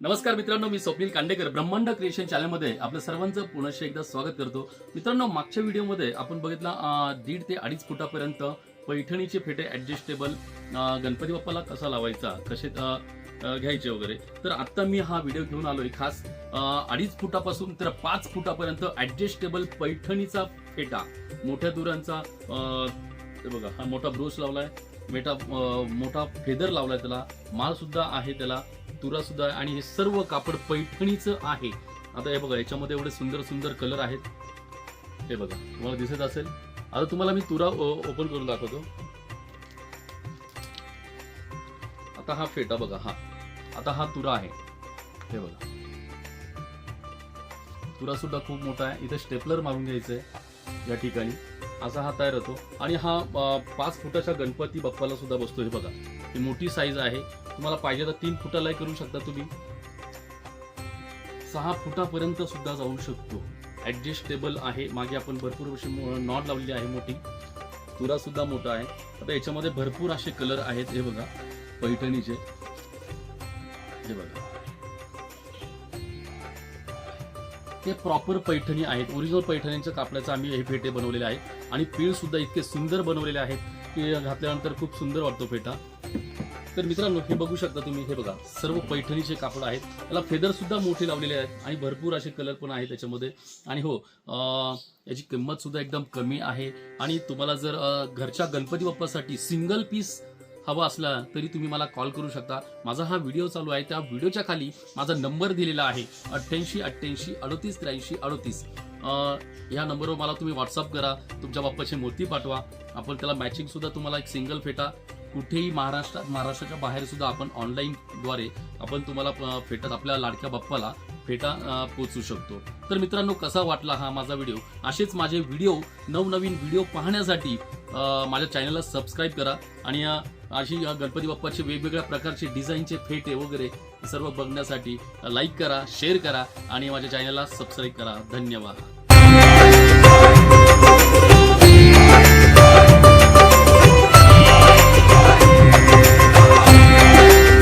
नमस्कार मित्रांनो मी स्वप्नील कांडेकर. ब्रह्मांड क्रिएशन चॅनलमध्ये आपलं सर्वांचं पुनश्च एकदा स्वागत करतो. मित्रांनो मागच्या व्हिडिओमध्ये आपण बघितला दीड ते अडीच फुटापर्यंत पैठणीचे फेटे ॲडजस्टेबल गणपती बाप्पाला कसा लावायचा कसे घ्यायचे वगैरे. तर आता मी हा व्हिडिओ घेऊन आलोय खास अडीच फुटापासून तर पाच फुटापर्यंत ॲडजस्टेबल पैठणीचा फेटा. मोठ्या दुरांचा बघा हा मोठा ब्रोच लावलाय मेटा मोठा फेदर लावलाय त्याला. माल सुद्धा आहे त्याला. तुरा सुद्धा आहे आणि हे सर्व कापड पैठणीचं आहे. आता हे बघा याच्यामध्ये एवढे सुंदर सुंदर कलर आहेत. हे बघा तुम्हाला दिसत असेल. आता तुम्हाला मी तुरा ओपन करून दाखवतो. आता हा फेटा बघा हा. आता हा तुरा आहे. हे बघा. तुरा सुद्धा खूप मोठा आहे. इथे स्टेपलर मारून घ्यायचं आहे या ठिकाणी. असा हा तयार होतो. आणि हा पाच फुटाच्या गणपती बाप्पाला सुद्धा बसतो. हे बघा ही मोठी साईज आहे. तुम्हाला पाहिजे तर तीन फुटालाही करू शकता तुम्ही. सहा फुटापर्यंत सुद्धा जाऊ शकतो. ॲडजस्टेबल आहे. मागे आपण भरपूर अशी नॉट लावलेली आहे मोठी. तुरा सुद्धा मोठा आहे. आता याच्यामध्ये भरपूर असे कलर आहेत. हे बघा पैठणीचे. हे बघा. ते प्रॉपर पैठणी आहेत. ओरिजिनल पैठणीच्या कापडाचे आम्ही हे फेटे बनवलेले आहेत. आणि पीळसुद्धा इतके सुंदर बनवलेले आहेत की घातल्यानंतर खूप सुंदर वाटतो फेटा. तर मित्रांनो हे बघू शकता तुम्ही हे बघा. सर्व पैठणीचे कापड आहेत. त्याला फेदर सुद्धा मोठे लावलेले आहेत आणि भरपूर असे कलर पण आहेत त्याच्यामध्ये. आणि हो याची किंमत सुद्धा एकदम कमी आहे. आणि तुम्हाला जर घरच्या गणपती बाप्पासाठी सिंगल पीस हवा असला तरी तुम्ही मला कॉल करू शकता. माझा हा व्हिडिओ चालू आहे. त्या व्हिडिओच्या खाली माझा नंबर दिलेला आहे. अठ्ठ्याऐंशी अठ्ठ्याऐंशी अडतीस त्र्याऐंशी अडतीस. ह्या नंबरवर मला तुम्ही व्हॉट्सअप करा. तुमच्या बाप्पाची मूर्ती पाठवा. आपण त्याला मॅचिंगसुद्धा तुम्हाला एक सिंगल फेटा. कुठेही महाराष्ट्रात महाराष्ट्राच्या बाहेर सुद्धा आपण ऑनलाईनद्वारे आपण तुम्हाला फेटत आपल्या लाडक्या बाप्पाला फेटा पोचू शकतो. तर मित्रांनो कसा वाटला हा माझा व्हिडिओ? असेच माझे व्हिडिओ नवनवीन व्हिडिओ पाहण्यासाठी माझ्या चॅनलला सबस्क्राईब करा आणि अशी गणपती बाप्पाचे वेगवेगळ्या प्रकारचे डिझाईनचे फेटे वगैरे सर्व बघण्यासाठी लाईक करा शेअर करा आणि माझ्या चॅनलला सबस्क्राईब करा. धन्यवाद.